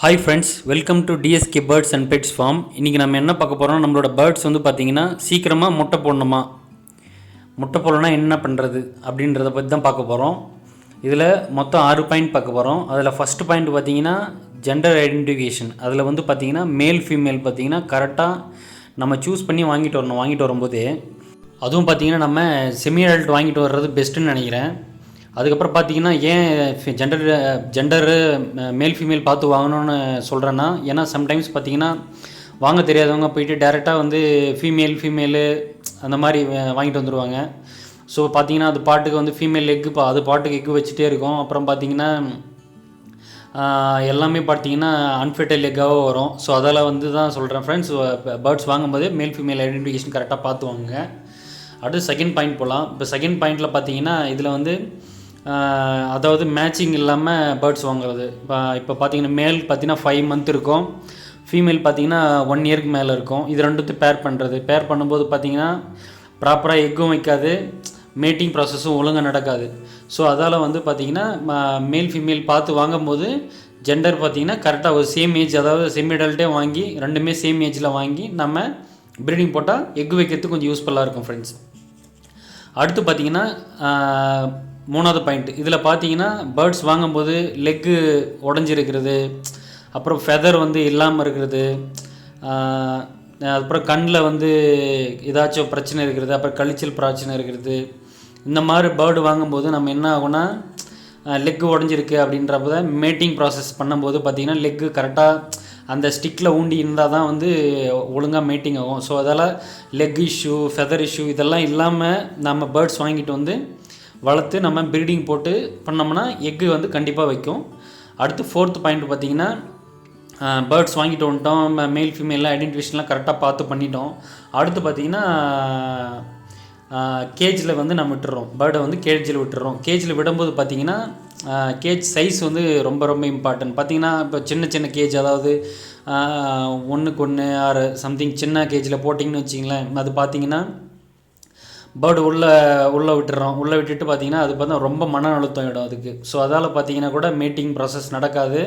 Hi friends welcome to DSK birds and pets farm இன்றைக்கி நம்ம என்ன பார்க்க போகிறோம் நம்மளோட பேர்ட்ஸ் வந்து பார்த்திங்கன்னா சீக்கிரமாக முட்டை போடணுமா? முட்டை போடணும்னா என்ன பண்ணுறது அப்படின்றத பற்றி தான் பார்க்க போகிறோம் இதில் மொத்தம் ஆறு பாயிண்ட் பார்க்க போகிறோம் அதில் ஃபஸ்ட்டு பாயிண்ட் பார்த்தீங்கன்னா ஜெண்டர் ஐடென்டிஃபிகேஷன் அதில் வந்து பார்த்திங்கன்னா மேல் ஃபீமேல் பார்த்தீங்கன்னா கரெக்டாக நம்ம சூஸ் பண்ணி வாங்கிட்டு வரணும் வாங்கிட்டு வரும்போது. அதுவும் பார்த்திங்கன்னா நம்ம செமி அடல்ட் வாங்கிட்டு வர்றது பெஸ்ட்டுன்னு நினைக்கிறேன். அதுக்கப்புறம் பார்த்தீங்கன்னா ஏன் ஜெண்டர் ஜெண்டரு மேல் ஃபீமேல் பார்த்து வாங்கணும்னு சொல்கிறேன்னா ஏன்னா சம்டைம்ஸ் பார்த்தீங்கன்னா வாங்க தெரியாதவங்க போயிட்டு டேரெக்டாக வந்து ஃபீமேல் ஃபீமேலு அந்த மாதிரி வாங்கிட்டு வந்துடுவாங்க ஸோ பார்த்தீங்கன்னா அது பாட்டுக்கு வந்து ஃபீமேல் எக்கு பா அது பாட்டுக்கு எக்கு வச்சுட்டே இருக்கும். அப்புறம் பார்த்தீங்கன்னா எல்லாமே பார்த்தீங்கன்னா அன்ஃபிட்டல் எக்காக வரும். ஸோ அதெல்லாம் வந்து தான் சொல்கிறேன் ஃப்ரெண்ட்ஸ் பேர்ட்ஸ் வாங்கும்போது மேல் ஃபீமேல் ஐடென்டிஃபிகேஷன் கரெக்டாக பார்த்து வாங்குங்க அடுத்து செகண்ட் பாயிண்ட் போகலாம் இப்போ செகண்ட் பாயிண்ட்டில் பார்த்தீங்கன்னா இதில் வந்து அதாவது மேட்சிங் இல்லாமல் பேர்ட்ஸ் வாங்குறது. இப்போ இப்போ பார்த்தீங்கன்னா மேல் பார்த்தீங்கன்னா ஃபைவ் மந்த் இருக்கும். ஃபீமேல் பார்த்தீங்கன்னா ஒன் இயருக்கு மேலே இருக்கும். இது ரெண்டுத்தையும் பேர் பண்ணுறது பேர் பண்ணும்போது பார்த்தீங்கன்னா ப்ராப்பராக எக்கும் வைக்காது. மேட்டிங் ப்ராசஸும் ஒழுங்காக நடக்காது. ஸோ அதால் வந்து பார்த்தீங்கன்னா மேல் ஃபீமேல் பார்த்து வாங்கும்போது ஜெண்டர் பார்த்தீங்கன்னா கரெக்டாக ஒரு சேம் ஏஜ் அதாவது செம் அடல்ட்டே வாங்கி ரெண்டுமே சேம் ஏஜில் வாங்கி நம்ம ப்ரீடிங் போட்டால் எக் வைக்கிறதுக்கு கொஞ்சம் யூஸ்ஃபுல்லாக இருக்கும் ஃப்ரெண்ட்ஸ் அடுத்து பார்த்தீங்கன்னா மூணாவது பாயிண்ட் இதில் பார்த்தீங்கன்னா பேர்ட்ஸ் வாங்கும்போது லெக்கு உடஞ்சிருக்கிறது அப்புறம் ஃபெதர் வந்து இல்லாமல் இருக்கிறது அப்புறம் கண்ணில் வந்து ஏதாச்சும் பிரச்சனை இருக்கிறது அப்புறம் கழிச்சல் பிரச்சனை இருக்கிறது. இந்த மாதிரி பேர்டு வாங்கும்போது நம்ம என்ன ஆகும்னா லெக்கு உடஞ்சிருக்கு அப்படின்றப்ப தான் மேட்டிங் ப்ராசஸ் பண்ணும்போது பார்த்தீங்கன்னா லெக்கு கரெக்டாக அந்த ஸ்டிக்கில் ஊண்டி இருந்தால் தான் வந்து ஒழுங்காக மேட்டிங் ஆகும். ஸோ அதால் லெக் இஷ்யூ ஃபெதர் இஷ்யூ இதெல்லாம் இல்லாமல் நம்ம பேர்ட்ஸ் வாங்கிட்டு வந்து வளர்த்து நம்ம ப்ரீடிங் போட்டு பண்ணோம்னா எக்கு வந்து கண்டிப்பாக வைக்கும். அடுத்து ஃபோர்த் பாயிண்ட் பார்த்தீங்கன்னா பேர்ட்ஸ் வாங்கிட்டு வந்துட்டோம். மேல் ஃபீமேல்லாம் ஐடென்டிஃபிகேஷன்லாம் கரெக்டாக பார்த்து பண்ணிட்டோம். அடுத்து பார்த்தீங்கன்னா கேஜில் வந்து நம்ம விட்டுறோம். பேர்டை வந்து கேஜில் விட்டுறோம். கேஜில் விடும்போது பார்த்தீங்கன்னா கேஜ் சைஸ் வந்து ரொம்ப ரொம்ப இம்பார்ட்டன்ட் பார்த்தீங்கன்னா இப்போ சின்ன சின்ன கேஜ் அதாவது ஒன்றுக்கு ஒன்று ஆறு சம்திங் சின்ன கேஜில் போட்டிங்கன்னு வச்சிங்களேன் அது பார்த்தீங்கன்னா பேர்டு உள்ளே உள்ளே விட்டுறோம். உள்ளே விட்டுட்டு பார்த்தீங்கன்னா அது பார்த்தா ரொம்ப மன அழுத்தம் இடம் அதுக்கு. ஸோ அதால் பார்த்தீங்கன்னா கூட மீட்டிங் ப்ராசஸ் நடக்காது.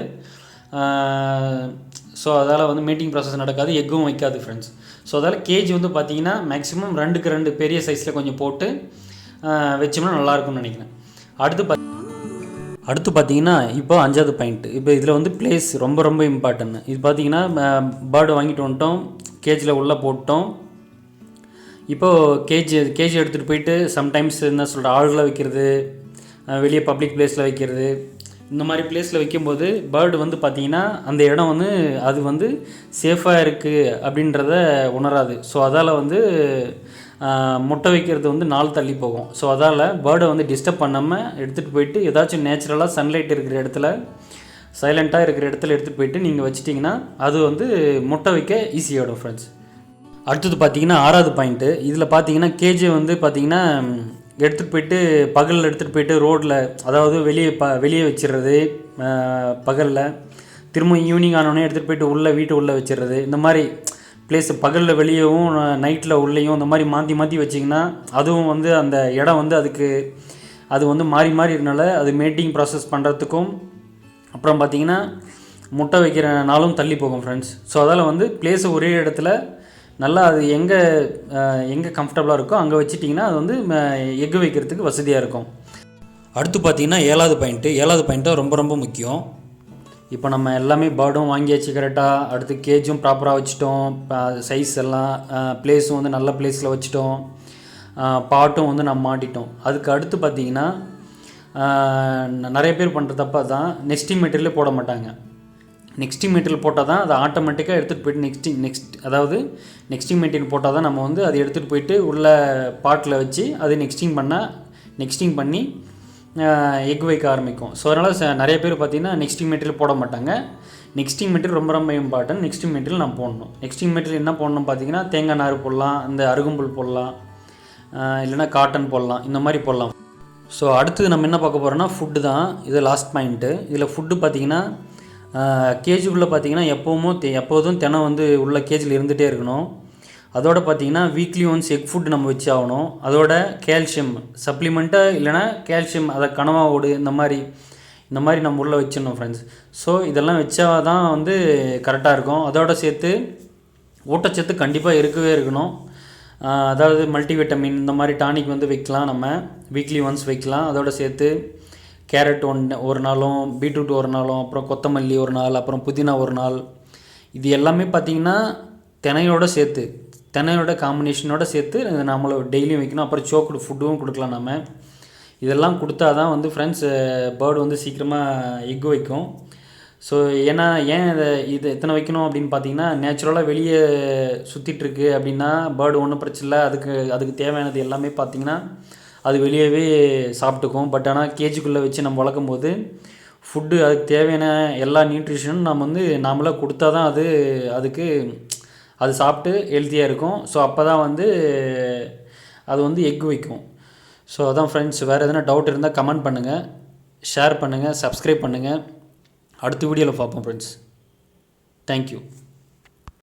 ஸோ அதால் வந்து மீட்டிங் ப்ராசஸ் நடக்காது. எக்கும் வைக்காது ஃப்ரெண்ட்ஸ் ஸோ அதால் கேஜ் வந்து பார்த்தீங்கன்னா மேக்ஸிமம் ரெண்டுக்கு ரெண்டு பெரிய சைஸில் கொஞ்சம் போட்டு வச்சோம்னா நல்லாயிருக்கும்னு நினைக்கிறேன். அடுத்து பார்த்து அடுத்து பார்த்தீங்கன்னா இப்போ அஞ்சாவது பாயிண்ட் இப்போ இதில் வந்து பிளேஸ் ரொம்ப ரொம்ப இம்பார்ட்டன்ட் இது பார்த்தீங்கன்னா பேர்டு வாங்கிட்டு வந்துட்டோம். கேஜில் உள்ளே போட்டோம். இப்போது கேஜி கேஜி எடுத்துகிட்டு போயிட்டு சம்டைம்ஸ் என்ன சொல்கிற ஆளுகளை வைக்கிறது வெளியே பப்ளிக் பிளேஸில் வைக்கிறது. இந்த மாதிரி பிளேஸில் வைக்கும்போது பேர்டு வந்து பார்த்திங்கன்னா அந்த இடம் வந்து அது வந்து சேஃபாக இருக்குது அப்படின்றத உணராது. ஸோ அதால் வந்து முட்டை வைக்கிறது வந்து நாள் தள்ளி போகும். ஸோ அதால் பேர்டை வந்து டிஸ்டர்ப் பண்ணாமல் எடுத்துகிட்டு போயிட்டு ஏதாச்சும் நேச்சுரலாக சன்லைட் இருக்கிற இடத்துல சைலண்ட்டாக இருக்கிற இடத்துல எடுத்துகிட்டு போயிட்டு நீங்கள் வச்சிட்டிங்கன்னா அது வந்து முட்டை வைக்க ஈஸியாகிடும் ஃப்ரெண்ட்ஸ் அடுத்தது பார்த்தீங்கன்னா ஆறாவது பாயிண்ட்டு. இதில் பார்த்தீங்கன்னா கேஜி வந்து பார்த்தீங்கன்னா எடுத்துகிட்டு போயிட்டு பகலில் எடுத்துகிட்டு போயிட்டு ரோட்டில் அதாவது வெளியே ப வெளியே வச்சிடுறது பகலில். திரும்ப ஈவினிங் ஆனோடனே எடுத்துகிட்டு போயிட்டு உள்ளே வீட்டு உள்ளே வச்சிடுறது. இந்த மாதிரி பிளேஸ் பகலில் வெளியவும் நைட்டில் உள்ளேயும் இந்த மாதிரி மாற்றி மாற்றி வச்சிங்கன்னா அதுவும் வந்து அந்த இடம் வந்து அதுக்கு அது வந்து மாறி மாறி இருக்கனால அது மேட்டிங் ப்ராசஸ் பண்ணுறதுக்கும் அப்புறம் பார்த்தீங்கன்னா முட்டை வைக்கிற நாளும் தள்ளி போகும் ஃப்ரெண்ட்ஸ் ஸோ அதால் வந்து பிளேஸை ஒரே இடத்துல நல்லா அது எங்கே எங்கே கம்ஃபர்டபுளாக இருக்கோ அங்கே வச்சிட்டிங்கன்னா அது வந்து எக்கு வைக்கிறதுக்கு வசதியாக இருக்கும். அடுத்து பார்த்தீங்கன்னா ஏழாவது பாயிண்ட்டு ஏழாவது பாயிண்ட்டு ரொம்ப ரொம்ப முக்கியம். இப்போ நம்ம எல்லாமே பேர்டும் வாங்கியாச்சு கரெக்டாக அடுத்து கேஜும் ப்ராப்பராக வச்சுட்டோம். சைஸ் எல்லாம் பிளேஸும் வந்து நல்ல பிளேஸில் வச்சுட்டோம். பாட்டும் வந்து நம்ம மாட்டிட்டோம். அதுக்கு அடுத்து பார்த்தீங்கன்னா நிறைய பேர் பண்ணுற தப்பா தான் நெக்ஸ்டிங் மெட்டீரியலே போட மாட்டாங்க. நெக்ஸ்டிங் மெட்டீரியல் போட்டால் தான் அதை ஆட்டோமேட்டிக்காக எடுத்துகிட்டு போயிட்டு நெக்ஸ்டிங் நெக்ஸ்ட் அதாவது நெக்ஸ்டிங் மெட்டீரியல் போட்டால் தான் நம்ம வந்து அதை எடுத்துகிட்டு போயிட்டு உள்ள பாட்டில் வச்சு அதை நெக்ஸ்டிங் பண்ணால் நெக்ஸ்டிங் பண்ணி எக் வைக்க ஆரம்பிக்கும். ஸோ அதனால் ச- நிறைய பேர் பார்த்தீங்கன்னா நெக்ஸ்டிங் மெட்டீரியல் போட மாட்டாங்க. நெக்ஸ்டிங் மெட்டீரியல் ரொம்ப ரொம்ப இம்பார்ட்டன்ட் நெக்ஸ்டிங் மெட்டீரியல் நான் போடணும். நெக்ஸ்டிங் மெட்டீரியல் என்ன போடணும் பார்த்தீங்கன்னா தேங்காய் நார் போடலாம் இந்த அருகம்புல் போடலாம் இல்லைனா இல்லைன்னா காட்டன் போடலாம் இந்த மாதிரி போடலாம். ஸோ அடுத்தது நம்ம என்ன பார்க்க போகிறோம்னா ஃபுட்டு தான். இது லாஸ்ட் பாயிண்ட்டு இதில் ஃபுட்டு பார்த்தீங்கன்னா கேஜுக்குள்ளே பார்த்தீங்கன்னா எப்போவும் தெ- எப்போதும் தினம் வந்து உள்ள கேஜில் இருந்துகிட்டே இருக்கணும். அதோட பார்த்தீங்கன்னா வீக்லி ஒன்ஸ் எக் ஃபுட் நம்ம வச்சு ஆகணும். அதோட கால்சியம் சப்ளிமெண்ட்டாக இல்லைன்னா கால்சியம் அதை கனவா ஓடு இந்த மாதிரி இந்த மாதிரி நம்ம உள்ளே வச்சிடணும் ஃப்ரெண்ட்ஸ் ஸோ இதெல்லாம் வச்சா தான் வந்து கரெக்டாக இருக்கும். அதோட சேர்த்து ஊட்டச்சத்து கண்டிப்பாக இருக்கவே இருக்கணும். அதாவது மல்டிவிட்டமின் இந்த மாதிரி டானிக் வந்து வைக்கலாம் நம்ம. வீக்லி ஒன்ஸ் வைக்கலாம். அதோட சேர்த்து கேரட் ஒன் ஒரு நாளும் பீட்ரூட் ஒரு நாளும் அப்புறம் கொத்தமல்லி ஒரு நாள் அப்புறம் புதினா ஒரு நாள். இது எல்லாமே பார்த்திங்கன்னா தினையோட சேர்த்து தினையோட காம்பினேஷனோட சேர்த்து நம்மளும் டெய்லியும் வைக்கணும். அப்புறம் சோக்கு ஃபுட்டும் கொடுக்கலாம் நம்ம இதெல்லாம் கொடுத்தா தான் வந்து ஃப்ரெண்ட்ஸ் பேர்டு வந்து சீக்கிரமாக எக் வைக்கும். ஸோ ஏன்னா ஏன் இதை இது எத்தனை வைக்கணும் அப்படின்னு பார்த்தீங்கன்னா நேச்சுரலாக வெளியே சுற்றிட்டுருக்கு அப்படின்னா பேர்டு ஒன்றும் பிரச்சனை இல்லை. அதுக்கு அதுக்கு தேவையானது எல்லாமே பார்த்தீங்கன்னா அது வெளியவே சாப்பிட்டுக்கும் பட் ஆனால் கேஜிக்குள்ளே வச்சு நம்ம வளர்க்கும் போது ஃபுட்டு அதுக்கு தேவையான எல்லா நியூட்ரிஷனும் நம்ம வந்து நாமளாக கொடுத்தா தான் அது அதுக்கு அது சாப்பிட்டு ஹெல்த்தியாக இருக்கும். ஸோ அப்போ தான் வந்து அது வந்து எக் வைக்கும். ஸோ அதான் ஃப்ரெண்ட்ஸ் வேறு எதனா டவுட் இருந்தால் கமெண்ட் பண்ணுங்கள் ஷேர் பண்ணுங்கள் சப்ஸ்கிரைப் பண்ணுங்கள் அடுத்த வீடியோவில் பார்ப்போம் ஃப்ரெண்ட்ஸ் தேங்க்யூ